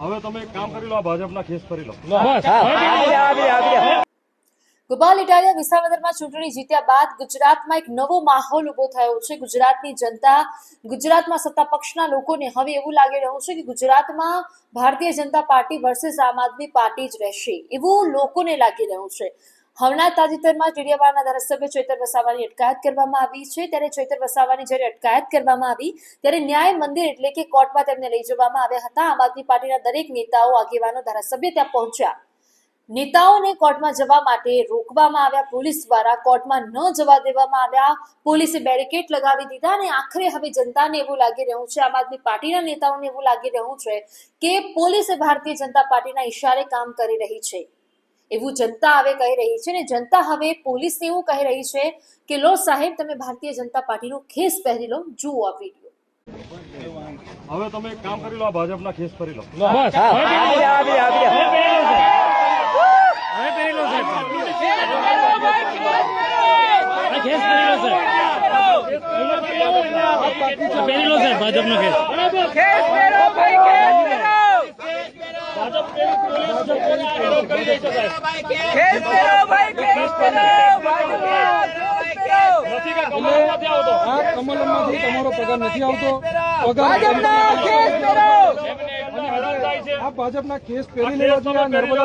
હવે તમે એક કામ કરી લો ભાજપના કેસ કરી લો. ગોપાલ ઇટાલિયા વિસાવદરમાં ચૂંટણી જીત્યા બાદ ગુજરાતમાં એક નવો માહોલ ઊભો થયો છે. ગુજરાતની જનતા ગુજરાતમાં સત્તા પક્ષના લોકોને હવે એવું લાગી રહ્યું છે કે ગુજરાતમાં ભારતીય જનતા પાર્ટી વર્સેસ આમ આદમી પાર્ટી જ રહેશે. એવું લોકોને લાગી રહ્યું છે. હમણાં તાજેતરમાં ટીડીયાવાળાના ધારાસભ્ય ચૈતર વસાવાની અટકાયત કરવામાં આવી છે. ત્યારે ચૈતર વસાવાની જ્યારે અટકાયત કરવામાં આવી, ત્યારે ન્યાય મંદિર એટલે કે કોર્ટમાં તેમને લઈ જવામાં આવ્યા હતા. આમ આદમી પાર્ટીના દરેક નેતાઓ, આગેવાનો, ધારાસભ્ય ત્યાં પહોંચ્યા. નેતાઓને કોર્ટમાં જવા માટે રોકવામાં આવ્યા. પોલીસ દ્વારા કોર્ટમાં ન જવા દેવામાં આવ્યા. પોલીસે બેરિકેડ લગાવી દીધા અને આખરે હવે જનતાને એવું લાગી રહ્યું છે, આમ આદમી પાર્ટીના નેતાઓને એવું લાગી રહ્યું છે કે પોલીસે ભારતીય જનતા પાર્ટીના ઈશારે કામ કરી રહી છે. એવું જનતા હવે કહી રહી છે ને જનતા હવે પોલીસને એવું કહી રહી છે કે લો સાહેબ તમે ભારતીય જનતા પાર્ટીનો ખેસ પહેરી લો જુઓ આ વીડિયો. હવે તમે એક કામ કરી લો ભાજપના ખેસ કરી લો. ભાજપનો કેસ આ કમલમમાંથી તમારો પગાર નથી આવતો. પગાર આ ભાજપના કેસ પહેરી લેવા જોઈએ નર્મદા